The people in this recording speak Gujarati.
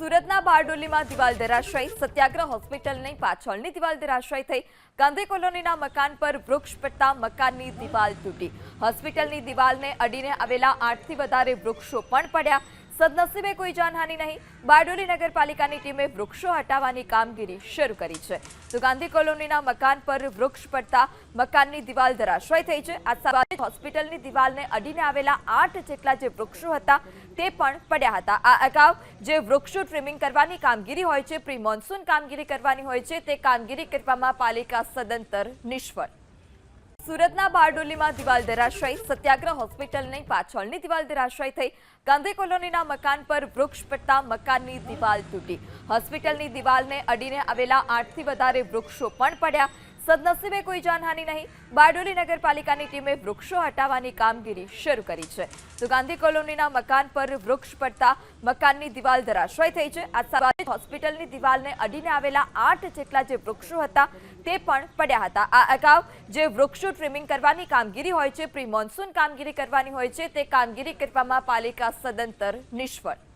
સુરતના બારડોલીમાં દિવાલ ધરાશાયી, સત્યાગ્રહ હોસ્પિટલની પાછળની દિવાલ ધરાશાયી થઈ. ગાંધી કોલોનીના મકાન પર વૃક્ષ પડતા મકાનની દિવાલ તૂટી. હોસ્પિટલની દિવાલને અડીને આવેલા આઠથી વધારે વૃક્ષો પણ પડ્યા. સદનસીબે કોઈ જાનહાનિ નહીં. બારડોલી નગરપાલિકાની ટીમે વૃક્ષો હટાવવાની કામગીરી શરૂ કરી છે. તો ગાંધી કોલોનીના મકાન પર વૃક્ષ પડતા મકાનની દિવાલ ધરાશ્રય થઈ છે. આ સાથે હોસ્પિટલની દિવાલને અડીને આવેલા આઠ જેટલા જે વૃક્ષો હતા તે પણ પડ્યા હતા. આ અગાઉ જે વૃક્ષો ટ્રીમિંગ કરવાની કામગીરી હોય છે પ્રી મોન્સૂન કામગીરી કરવાની હોય છે, તે કામગીરી કરવામાં પાલિકા સદંતર નિષ્ફળ. સુરતના બારડોલીમાં દિવાલ ધરાશાયી, સત્યાગ્રહ હોસ્પિટલની પાછળની દિવાલ ધરાશાયી થઈ. ગાંધી કોલોનીના મકાન પર વૃક્ષ પડતા મકાનની દિવાલ તૂટી. હોસ્પિટલની દિવાલને અડીને આવેલા આઠથી વધારે વૃક્ષો પણ પડ્યા. સદનસીબે કોઈ જાનહાનિ નહીં. બારડોલી નગરપાલિકાની ટીમે વૃક્ષો હટાવવાની કામગીરી શરૂ કરી છે. તો ગાંધી કોલોનીના મકાન પર વૃક્ષ પડતા મકાનની દિવાલ ધરાશ્રય થઈ છે. આ સાથે હોસ્પિટલની દિવાલને અડીને આવેલા આઠ જેટલા જે વૃક્ષો હતા તે પણ પડ્યા હતા. આ અગાઉ જે વૃક્ષો ટ્રીમિંગ કરવાની કામગીરી હોય છે પ્રી મોન્સૂન કામગીરી કરવાની હોય છે, તે કામગીરી કરવામાં પાલિકા સદંતર નિષ્ફળ.